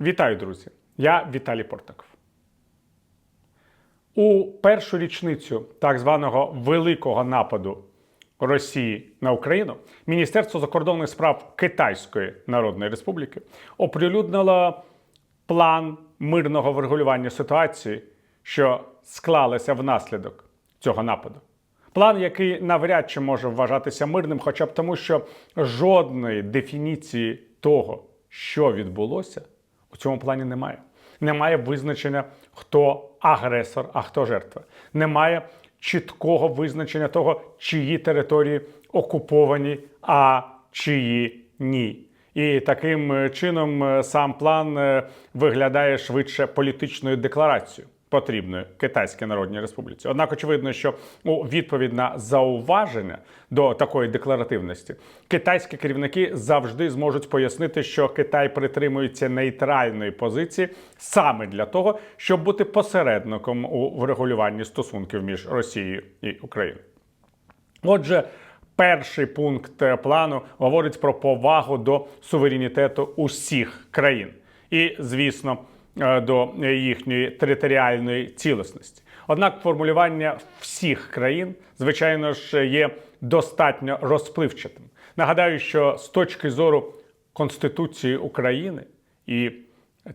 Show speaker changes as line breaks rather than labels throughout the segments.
Вітаю, друзі! Я Віталій Портаков. У першу річницю так званого великого нападу Росії на Україну Міністерство закордонних справ Китайської Народної Республіки оприлюднило план мирного врегулювання ситуації, що склалася внаслідок цього нападу. План, який навряд чи може вважатися мирним, хоча б тому, що жодної дефініції того, що відбулося, у цьому плані немає. Немає визначення, хто агресор, а хто жертва. Немає чіткого визначення того, чиї території окуповані, а чиї ні. І таким е, чином е, сам план е, виглядає швидше політичною декларацією, потрібною Китайській Народній Республіці. Однак, очевидно, що у відповідь на зауваження до такої декларативності китайські керівники завжди зможуть пояснити, що Китай притримується нейтральної позиції саме для того, щоб бути посередником у врегулюванні стосунків між Росією і Україною. Отже, перший пункт плану говорить про повагу до суверенітету усіх країн і, звісно, до їхньої територіальної цілісності. Однак формулювання всіх країн, звичайно ж, є достатньо розпливчатим. Нагадаю, що з точки зору Конституції України і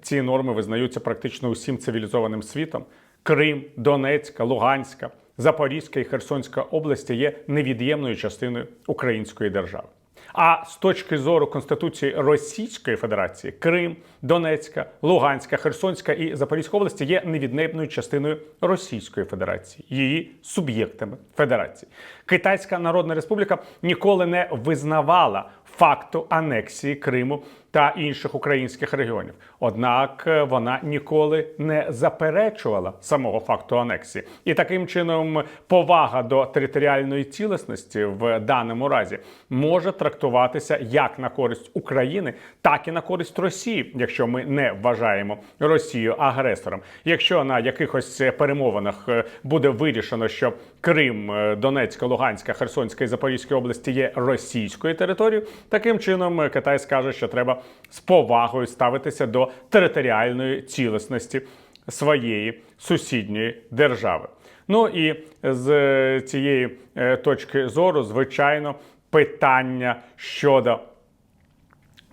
ці норми визнаються практично усім цивілізованим світом. Крим, Донецька, Луганська, Запорізька і Херсонська області є невід'ємною частиною української держави. А з точки зору Конституції Російської Федерації Крим, Донецька, Луганська, Херсонська і Запорізька області є невід'ємною частиною Російської Федерації, її суб'єктами Федерації. Китайська Народна Республіка ніколи не визнавала факту анексії Криму та інших українських регіонів. Однак е, вона ніколи не заперечувала самого факту анексії, і таким чином повага до територіальної цілісності в даному разі може трактуватися як на користь України, так і на користь Росії, якщо ми не вважаємо Росію агресором. Якщо на якихось перемовинах е, буде вирішено, що Крим, е, Донецька, Луганська, Херсонська і Запорізька області є російською територією, таким чином е, Китай скаже, що треба з повагою ставитися до територіальної цілісності своєї сусідньої держави. Ну і з е, цієї е, точки зору, звичайно, питання щодо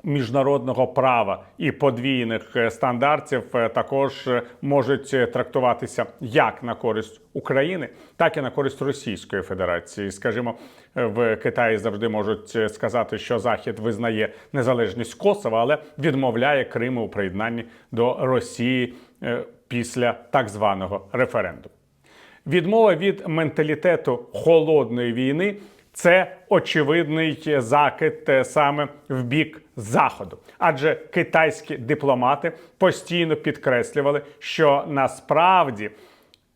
міжнародного права і подвійних е, стандартів е, також е, можуть трактуватися як на користь України, так і на користь Російської Федерації. Скажімо, в Китаї завжди можуть сказати, що Захід визнає незалежність Косова, але відмовляє Криму у приєднанні до Росії після так званого референдуму. Відмова від менталітету холодної війни це очевидний закид е, саме в бік заходу, адже китайські дипломати постійно підкреслювали, що насправді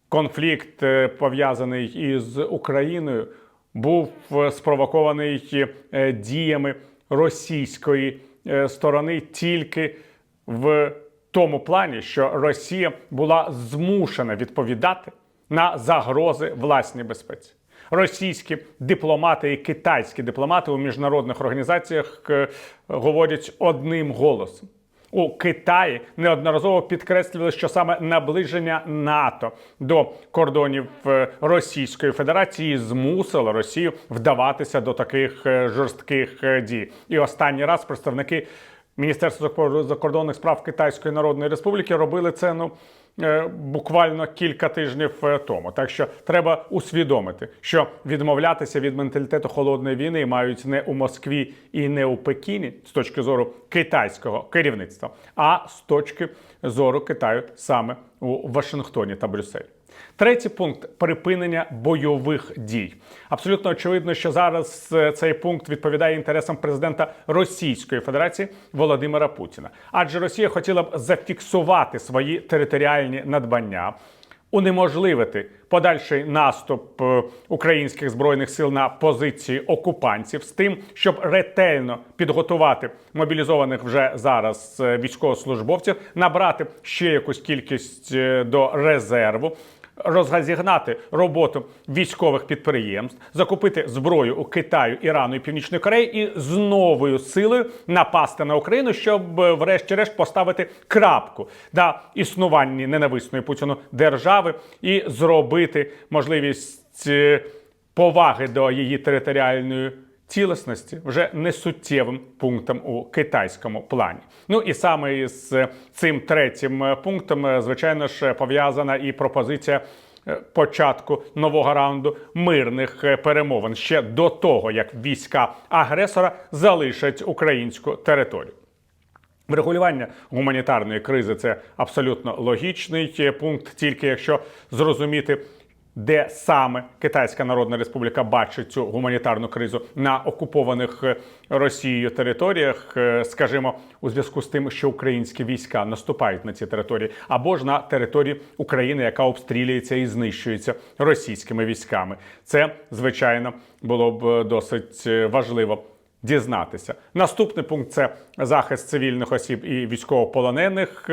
конфлікт е, пов'язаний із Україною був е, спровокований діями російської сторони тільки в тому плані, що Росія була змушена відповідати на загрози власній безпеці. Російські дипломати і китайські дипломати у міжнародних організаціях е, говорять одним голосом. У Китаї неодноразово підкреслювали, що саме наближення НАТО до кордонів е, Російської Федерації змусило Росію вдаватися до таких е, жорстких дій. І останній раз представники Міністерства закор- закордонних справ Китайської Народної Республіки робили це ну. Е, Буквально кілька тижнів е, тому, так що треба усвідомити, що відмовлятися від менталітету холодної війни мають не у Москві і не у Пекіні з точки зору китайського керівництва, а з точки зору Китаю саме у Вашингтоні та Брюсселі. Третій пункт припинення бойових дій. Абсолютно очевидно, що зараз е, цей пункт відповідає інтересам президента Російської Федерації Володимира Путіна. Адже Росія хотіла б зафіксувати свої територіальні надбання, унеможливити подальший наступ е, українських збройних сил на позиції окупантів з тим, щоб ретельно підготувати мобілізованих вже зараз е, військовослужбовців, набрати ще якусь кількість до резерву. Розгазігнати роботу військових підприємств, закупити зброю у Китаю, Ірану і Північної Кореї і з новою силою напасти на Україну, щоб е, врешті-решт поставити крапку на існуванні ненависної Путіну держави і зробити можливість е, поваги до її територіальної цілісності вже не суттєвим пунктом у китайському плані. Ну і саме з цим третім е, пунктом, е, звичайно ж, пов'язана і пропозиція. е, Початку нового раунду мирних е, перемовин ще до того, як війська агресора залишать українську територію. Врегулювання гуманітарної кризи це абсолютно логічний е, пункт, тільки якщо зрозуміти, де саме Китайська Народна Республіка бачить цю гуманітарну кризу на окупованих е, Росією територіях, е, скажімо, у зв'язку з тим, що українські війська наступають на ці території, або ж на території України, яка обстрілюється і знищується російськими військами. Це звичайно було б е, досить важливо дізнатися. Наступний пункт це захист цивільних осіб і військовополонених.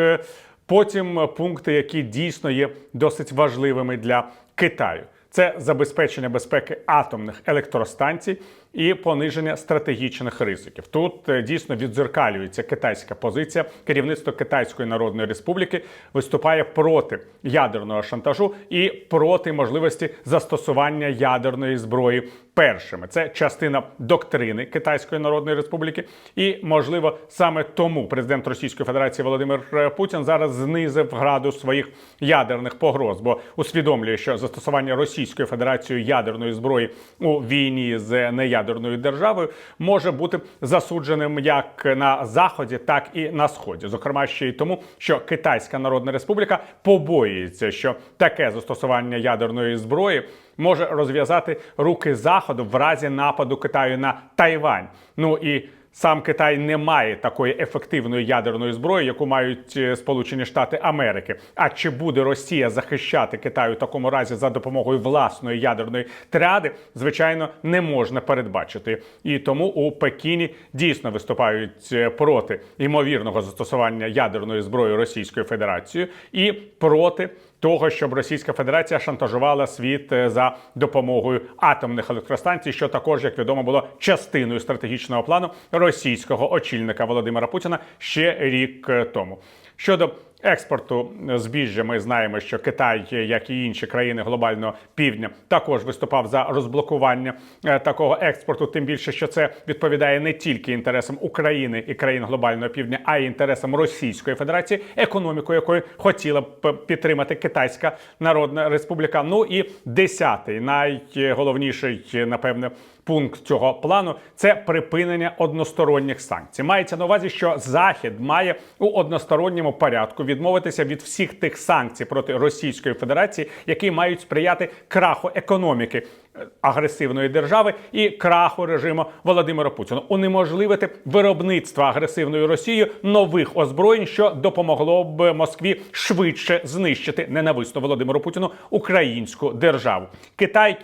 Потім пункти, які дійсно є досить важливими для Китаю. Це забезпечення безпеки атомних електростанцій і пониження стратегічних ризиків. Тут е, дійсно відзеркалюється китайська позиція. Керівництво Китайської Народної Республіки виступає проти ядерного шантажу і проти можливості застосування ядерної зброї першими. Це частина доктрини Китайської Народної Республіки, і можливо саме тому президент Російської Федерації Володимир е, Путін зараз знизив градус своїх ядерних погроз, бо усвідомлює, що застосування Російською Федерацією ядерної зброї у війні з неядерною державою може бути засудженим як на заході, так і на сході. Зокрема, ще й тому, що Китайська Народна Республіка побоюється, що таке застосування ядерної зброї може розв'язати руки заходу в разі нападу Китаю на Тайвань. Ну і Сам Китай не має такої ефективної ядерної зброї, яку мають е, Сполучені Штати Америки. А чи буде Росія захищати Китай у такому разі за допомогою власної ядерної тріади, звичайно, не можна передбачити. І тому у Пекіні дійсно виступають е, проти ймовірного застосування ядерної зброї Російською Федерацією і проти того, щоб Російська Федерація шантажувала світ е, за допомогою атомних електростанцій, що також, як відомо, було частиною стратегічного плану російського очільника Володимира Путіна ще рік е, тому. Щодо експорту збіжжя, ми знаємо, що Китай, як і інші країни глобального півдня, також виступав за розблокування е, такого експорту. Тим більше, що це відповідає не тільки інтересам України і країн глобального півдня, а й інтересам Російської Федерації, економіку якої хотіла б підтримати Китайська Народна Республіка. Ну і десятий найголовніший, напевне. Пункт цього плану це припинення односторонніх санкцій. Мається на увазі, що Захід має у односторонньому порядку відмовитися від всіх тих санкцій проти Російської Федерації, які мають сприяти краху економіки е, агресивної держави і краху режиму Володимира Путіна, унеможливити виробництво агресивною Росією нових озброєнь, що допомогло б Москві швидше знищити ненависну Володимиру Путіну українську державу. Китай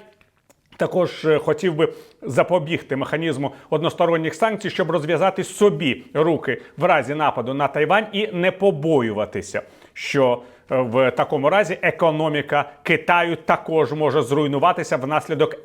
також е, хотів би запобігти механізму односторонніх санкцій, щоб розв'язати собі руки в разі нападу на Тайвань і не побоюватися, що е, в такому разі економіка Китаю також може зруйнуватися внаслідок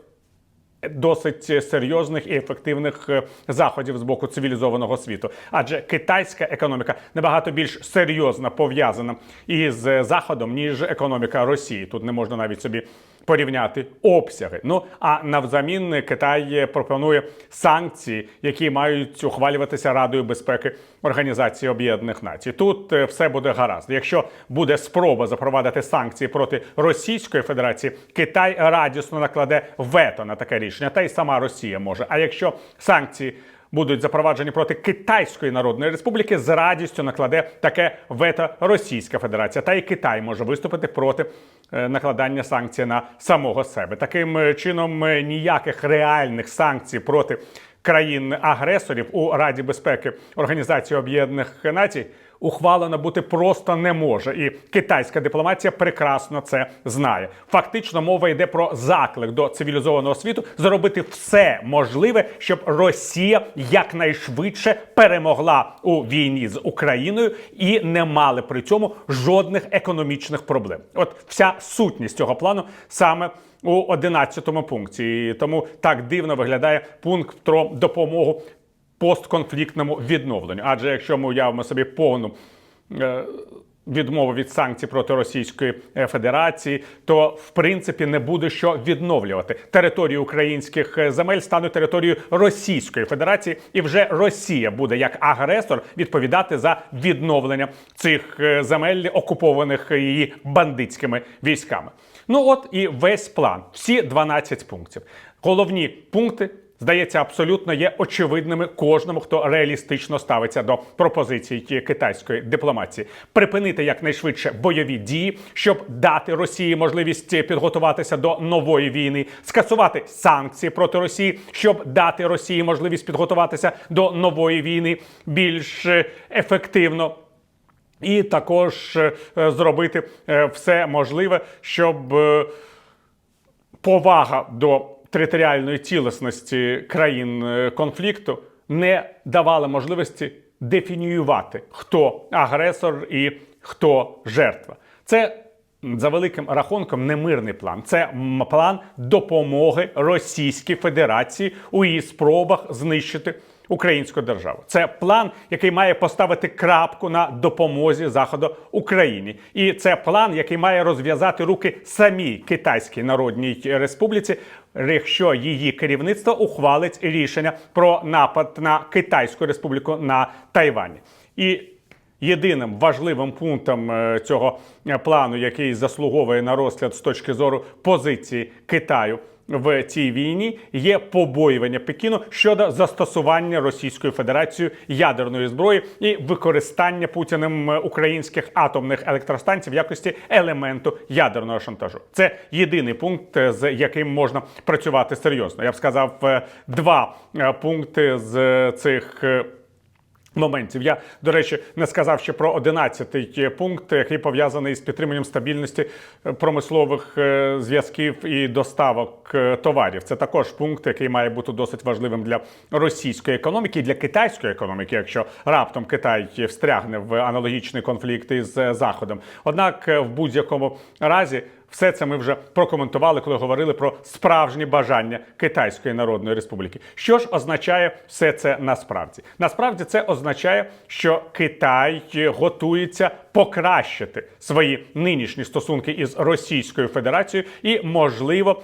досить серйозних і ефективних е, заходів з боку цивілізованого світу. Адже китайська економіка набагато більш серйозно пов'язана із заходом ніж економіка Росії. Тут не можна навіть собі порівняти обсяги. Ну а навзамін Китай пропонує санкції, які мають ухвалюватися Радою безпеки Організації Об'єднаних Націй. Тут е, все буде гаразд. Якщо буде спроба запровадити санкції проти Російської Федерації, Китай радісно накладе вето на таке рішення, та й сама Росія може. А якщо санкції будуть запроваджені проти Китайської Народної Республіки, з радістю накладе таке вето Російська Федерація. Та й Китай може виступити проти накладання санкцій на самого себе. Таким е, чином е, ніяких реальних санкцій проти країн-агресорів у Раді безпеки Організації Об'єднаних Націй ухвалено бути просто не може, і китайська дипломатія прекрасно це знає. Фактично, мова йде про заклик до цивілізованого світу зробити все можливе, щоб Росія якнайшвидше перемогла у війні з Україною і не мали при цьому жодних економічних проблем. От вся сутність цього плану саме у 11 пункті. І тому так дивно виглядає пункт про допомогу постконфліктному відновленню. Адже якщо ми уявимо собі повну е, відмову від санкцій проти Російської е, Федерації, то в принципі не буде що відновлювати. Території українських е, земель стануть територією Російської Федерації, і вже Росія буде як агресор відповідати за відновлення цих земель, окупованих її бандитськими військами. Ну от і весь план, всі 12 пунктів. Головні пункти здається, абсолютно є очевидними кожному, хто реалістично ставиться до пропозицій китайської дипломатії. Припинити якнайшвидше бойові дії, щоб дати Росії можливість підготуватися до нової війни, скасувати санкції проти Росії, щоб дати Росії можливість підготуватися до нової війни більш е, ефективно. І також е, зробити е, все можливе, щоб повага до територіальної цілісності країн е, конфлікту не давали можливості дефініювати, хто агресор і хто жертва. Це за великим рахунком не мирний план, це план допомоги Російській Федерації у її спробах знищити українську державу. Це план, який має поставити крапку на допомозі Заходу Україні, і це план, який має розв'язати руки самій Китайській Народній Республіці, якщо її керівництво ухвалить рішення про напад на Китайську Республіку на Тайвані. І Єдиним важливим пунктом е, цього е, плану, який заслуговує на розгляд з точки зору позиції Китаю в цій війні, є побоювання Пекіну щодо застосування Російською Федерацією ядерної зброї і використання Путіним е, українських атомних електростанцій в якості елементу ядерного шантажу. Це єдиний пункт, е, з яким можна працювати серйозно. Я б сказав, е, два пункти з цих. Е, Моментів я до речі не сказав ще про 11-й пункт, який пов'язаний з підтриманням стабільності е, промислових е, зв'язків і доставок е, товарів. Це також пункт, який має бути досить важливим для російської економіки і для китайської економіки, якщо раптом Китай встрягне в аналогічний конфлікт із е, Заходом. Однак, е, в будь-якому разі. Все це ми вже прокоментували, коли говорили про справжні бажання Китайської Народної Республіки. Що ж означає все це насправді? Насправді це означає, що Китай готується покращити свої нинішні стосунки із Російською Федерацією і, можливо,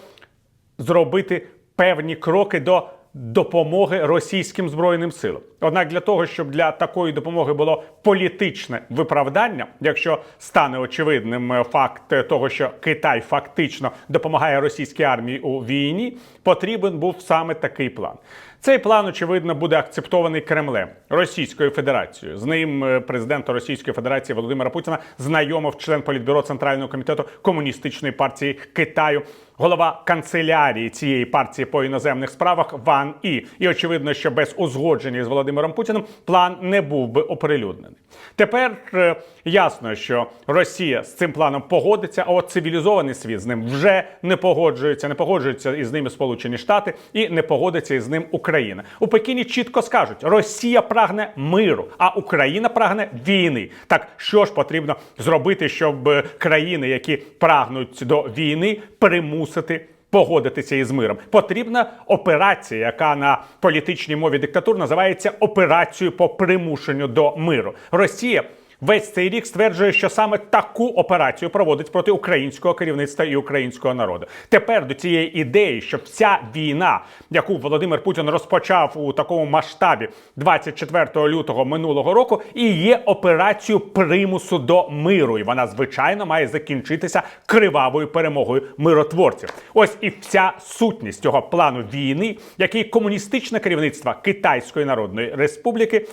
зробити певні кроки до допомоги російським збройним силам. Однак для того, щоб для такої допомоги було політичне виправдання, якщо стане очевидним е, факт е, того, що Китай фактично допомагає російській армії у війні, потрібен був саме такий план. Цей план, очевидно, буде акцептований Кремлем Російською Федерацією. З ним е, президента Російської Федерації Володимира Путіна знайомив член політбюро Центрального комітету комуністичної партії Китаю, голова канцелярії цієї партії по іноземних справах Ван І. І очевидно, що без узгодження з Володимиром Путіним план не був би оприлюднений. Тепер е, ясно, що Росія з цим планом погодиться, а от цивілізований світ з ним вже не погоджується, не погоджується із ними Сполучені Штати і не погодиться із ним Україна. У Пекіні чітко скажуть: Росія прагне миру, а Україна прагне війни. Так що ж потрібно зробити, щоб е, країни, які прагнуть до війни, примусити. Погодитися із миром потрібна операція, яка на політичній мові диктатур називається операцією по примушенню до миру. Росія весь цей рік стверджує, що саме таку операцію проводить проти українського керівництва і українського народу. Тепер до цієї ідеї, що вся війна, яку Володимир Путін розпочав у такому масштабі 24 лютого минулого року, і є операцією примусу до миру. І вона звичайно має закінчитися кривавою перемогою миротворців. Ось і вся сутність цього плану війни, який комуністичне керівництво Китайської Народної Республіки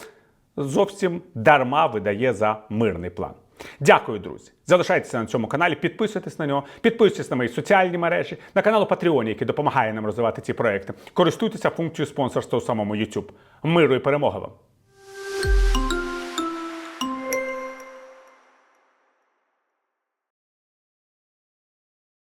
зовсім дарма видає за мирний план. Дякую, друзі. Залишайтеся на цьому каналі, підписуйтесь на нього, підписуйтесь на мої соціальні мережі, на канал Патреоні, який допомагає нам розвивати ці проекти. Користуйтеся функцією спонсорства у самому YouTube. Миру і перемоги вам!